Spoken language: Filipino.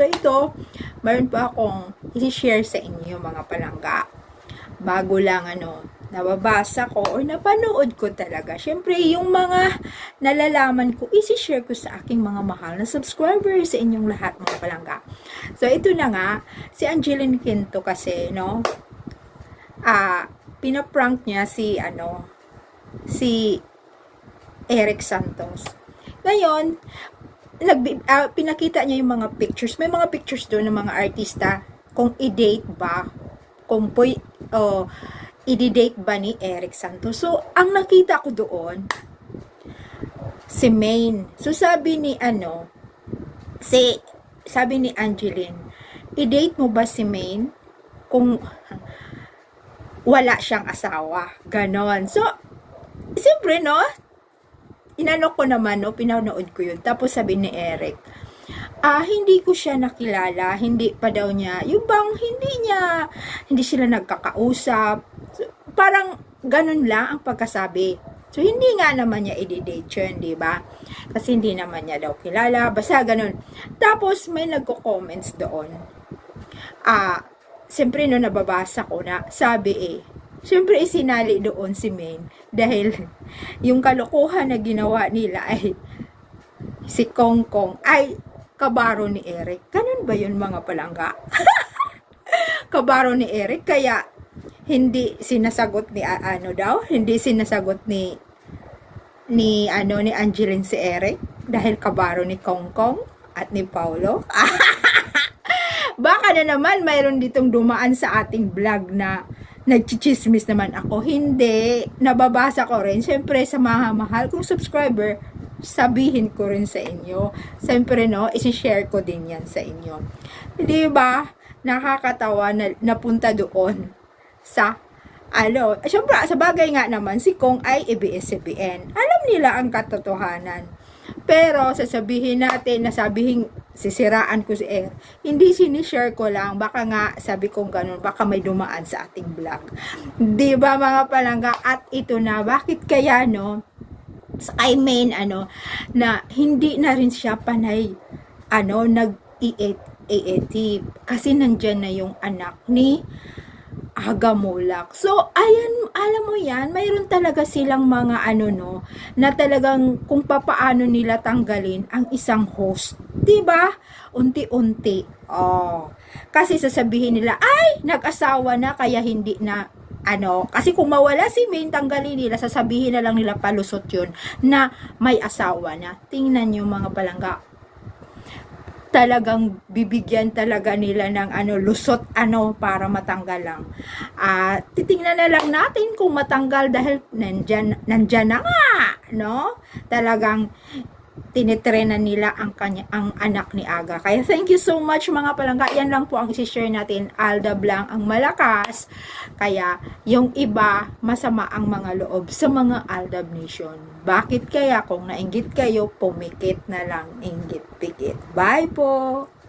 So ito, mayroon pa akong i-share sa inyo mga palangga. Bago lang ano, nababasa ko or napanood ko talaga. Siyempre, yung mga nalalaman ko, isi-share ko sa aking mga mahal na subscribers sa inyong lahat mga palangga. So ito na nga, si Angeline Quinto kasi, no, ah, pinaprank niya si, ano, si Eric Santos. Ngayon, nag, ah, pinakita niya yung mga pictures. May mga pictures doon ng mga artista kung i-date ba, kung po, oh, i-date ba ni Eric Santos. So, ang nakita ko doon, si Maine. So, sabi ni ano, si, sabi ni Angeline, i-date mo ba si Maine kung wala siyang asawa? Ganon. So, siyempre, no, inano ko naman, no, pinanood ko yun. Tapos sabi ni Eric, ah, hindi ko siya nakilala, hindi pa daw niya, yung bang hindi niya, hindi sila nagkakausap. So, parang ganun lang ang pagkasabi. So, hindi nga naman niya i-date yun, di ba? Kasi hindi naman niya daw kilala, basta ganun. Tapos, may nagko-comments doon. Ah, siyempre no, nababasa ko na, sabi eh, siyempre isinali doon si Maine dahil yung kalokohan na ginawa nila ay si Kong Kong ay kabaro ni Eric. Ganun ba yun mga palangga? kabaro ni Eric kaya hindi sinasagot ni ano daw, hindi sinasagot ni ni ano ni Angeline si Eric dahil kabaro ni Kong Kong at ni Paulo. Baka na naman mayroon ditong dumaan sa ating vlog na nagchichismis naman ako. Hindi. Nababasa ko rin. Siyempre, sa mga mahal kong subscriber, sabihin ko rin sa inyo. Siyempre, no, isi-share ko din yan sa inyo. Di ba? Nakakatawa na napunta doon sa ano, syempre, sa bagay nga naman, si Kong ay ABS-CBN. Alam nila ang katotohanan. Pero, sasabihin natin na sabihin, sisiraan ko si Air. Hindi sinishare ko lang. Baka nga, sabi kong ganun, baka may dumaan sa ating vlog. Di ba mga palangga? At ito na, bakit kaya, no? I mean, ano, na hindi na rin siya panay, ano, nag-EAT. Kasi nandyan na yung anak ni Agamulak. So, ayan, alam mo yan, mayroon talaga silang mga ano no, na talagang kung papaano nila tanggalin ang isang host. ba? Unti-unti. Oh. Kasi sasabihin nila, ay, nag-asawa na kaya hindi na ano, kasi kung mawala si Maine, tanggalin nila, sasabihin na lang nila palusot yun na may asawa na. Tingnan nyo mga palangga, talagang bibigyan talaga nila ng ano lusot ano para matanggal lang. Ah, titingnan na lang natin kung matanggal dahil nandyan nandyan na nga, no? Talagang tinitrenan nila ang kanya ang anak ni Aga. Kaya thank you so much mga palangga. Yan lang po ang i-share natin. Aldab lang ang malakas. Kaya yung iba masama ang mga loob sa mga Aldab Nation. Bakit kaya kung nainggit kayo, pumikit na lang inggit pikit. Bye po!